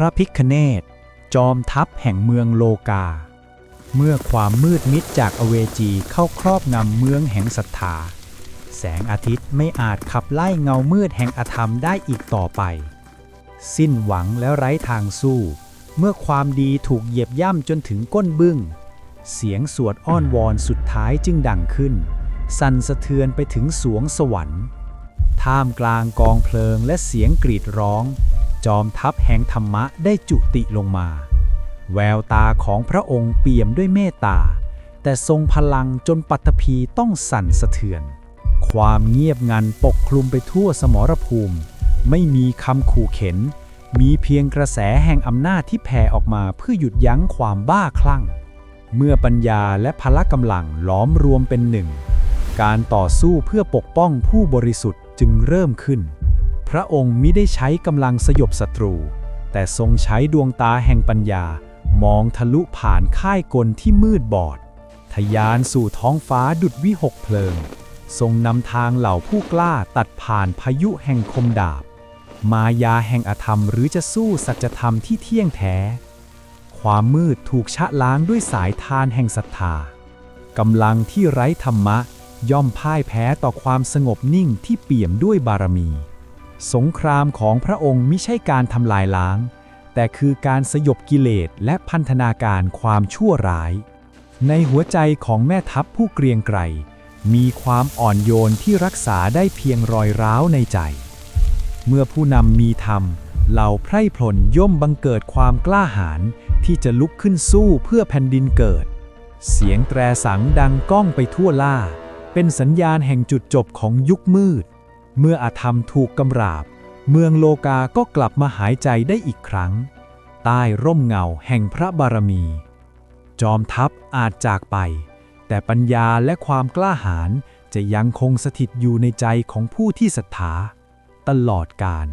ระพิคเนตจอมทัพแห่งเมืองโลกา เมื่อความมืดมิดจากอเวจีเข้าครอบงำเมืองแห่งศรัทธา แสงอาทิตย์ไม่อาจขับไล่เงามืดแห่งอธรรมได้อีกต่อไป สิ้นหวังและไร้ทางสู้ เมื่อความดีถูกเหยียบย่ำจนถึงก้นบึ้ง เสียงสวดอ้อนวอนสุดท้ายจึงดังขึ้น สั่นสะเทือนไปถึงสวงสวรรค์ ท่ามกลางกองเพลิงและเสียงกรีดร้อง จอมทัพแห่งธรรมะได้จุติลงมา แววตาของพระองค์เปี่ยมด้วยเมตตา แต่ทรงพลังจนปัตภีต้องสั่นสะเทือน ความเงียบงันปกคลุมไปทั่วสมรภูมิ ไม่มีคำขู่เข็น มีเพียงกระแสแห่งอำนาจที่แผ่ออกมาเพื่อหยุดยั้งความบ้าคลั่ง เมื่อปัญญาและพละกำลังล้อมรวมเป็นหนึ่ง การต่อสู้เพื่อปกป้องผู้บริสุทธิ์จึงเริ่มขึ้น พระองค์มิได้ใช้กำลังสยบศัตรู แต่ทรงใช้ดวงตาแห่งปัญญา มองทะลุผ่านค่ายกลที่มืดบอดทะยานสู่ท้องฟ้าดุดวิหกเพลิง ทรงนำทางเหล่าผู้กล้าตัดผ่านพายุแห่งคมดาบ มายาแห่งอธรรมหรือจะสู้สัจธรรมที่เที่ยงแท้ ความมืดถูกชะล้างด้วยสายทานแห่งศรัทธากำลังที่ไร้ธรรมะ ย่อมพ่ายแพ้ต่อความสงบนิ่งที่เปี่ยมด้วยบารมี สงครามของพระองค์ไม่ใช่การทำลายล้าง แต่คือการสยบกิเลสและพันธนาการความชั่วร้าย ในหัวใจของแม่ทัพผู้เกรียงไกรมีความอ่อนโยนที่รักษาได้เพียงรอยร้าวในใจ เมื่อผู้นำมีธรรม เหล่าไพร่พลย่อมบังเกิดความกล้าหาญที่จะลุกขึ้นสู้เพื่อแผ่นดินเกิด เสียงแตรสังดังก้องไปทั่วล่า เป็นสัญญาณแห่งจุดจบของยุคมืด เมื่ออาธรรมถูกกำราบ เมืองโลกาก็กลับมาหายใจได้อีกครั้ง ใต้ร่มเงาแห่งพระบารมี จอมทัพอาจจากไป แต่ปัญญาและความกล้าหาญจะยังคงสถิตอยู่ในใจของผู้ที่ศรัทธา ตลอดกาล